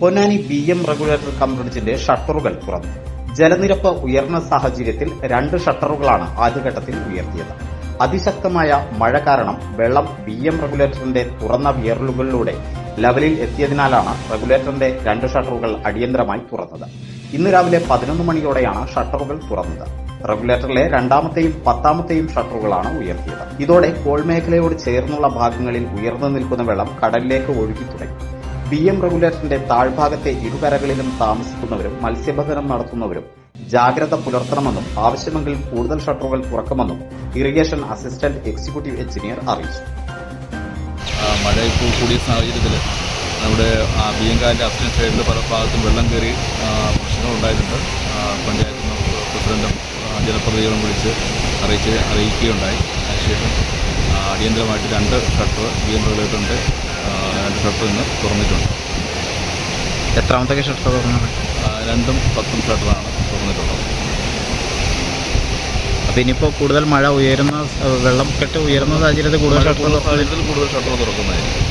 Ponnani B M regulator cum ബ്രിഡ്ജിന്റെ ഷട്ടറുകൾ തുറന്നു. ജലനിരപ്പ് ഉയർന്ന സാഹചര്യത്തിൽ രണ്ട് ഷട്ടറുകളാണ് ആദ്യഘട്ടത്തിൽ ഉയർത്തിയത്. അതിശക്തമായ മഴ കാരണം വെള്ളം ബി എം റെഗുലേറ്ററിന്റെ തുറന്ന വിയറലുകളിലൂടെ ലെവലിൽ എത്തിയതിനാലാണ് റെഗുലേറ്ററിന്റെ രണ്ട് ഷട്ടറുകൾ അടിയന്തരമായി തുറന്നത്. ഇന്ന് രാവിലെ പതിനൊന്ന് മണിയോടെയാണ് ഷട്ടറുകൾ തുറന്നത്. റെഗുലേറ്ററിലെ രണ്ടാമത്തെയും പത്താമത്തെയും ഷട്ടറുകളാണ് ഉയർത്തിയത്. ഇതോടെ കോൾമേഖലയോട് ചേർന്നുള്ള ഭാഗങ്ങളിൽ ഉയർന്നു നിൽക്കുന്ന വെള്ളം കടലിലേക്ക് ഒഴുകി തുടങ്ങി. ബി എം റെഗുലേറ്ററിന്റെ താഴ്ഭാഗത്തെ ഇരുകരകളിലും താമസിക്കുന്നവരും മത്സ്യബന്ധനം നടത്തുന്നവരും ജാഗ്രത പുലർത്തണമെന്നും ആവശ്യമെങ്കിൽ കൂടുതൽ ഷട്ടറുകൾ തുറക്കുമെന്നും ഇറിഗേഷൻ അസിസ്റ്റന്റ് എക്സിക്യൂട്ടീവ് എഞ്ചിനീയർ അറിയിച്ചു. മഴ ഇപ്പോൾ കൂടിയ സാഹചര്യത്തിൽ നമ്മുടെ ബിയങ്കാലിന്റെ അസിസ്റ്റന്റ് സൈഡിൽ പല ഭാഗത്തും വെള്ളം കയറി പ്രശ്നങ്ങളുണ്ടായിട്ടുണ്ട്. പഞ്ചായത്ത് പ്രസിഡന്റും ജനപ്രതിനിധികളും വിളിച്ച് അറിയിച്ച് അറിയിക്കുകയുണ്ടായി. അതിനുശേഷം അടിയന്തരമായിട്ട് രണ്ട് ഷട്ടർ ബി എം റെഗുലേറ്ററിന്റെ രണ്ട് ഷട്ടർ ഇന്ന് തുറന്നിട്ടുണ്ട്. എത്രാമത്തെ ഷട്ടർ തുറന്നത് രണ്ടും പത്തും ഷട്ടറാണ് തുറന്നിട്ടുള്ളത്. അപ്പോൾ ഇനിയിപ്പോൾ കൂടുതൽ മഴ ഉയരുന്ന വെള്ളം കെട്ട് ഉയരുന്ന സാഹചര്യത്തിൽ കൂടുതൽ ഷട്ടർ സാഹചര്യത്തിൽ കൂടുതൽ ഷട്ടർ തുറക്കുന്നതായിരിക്കും.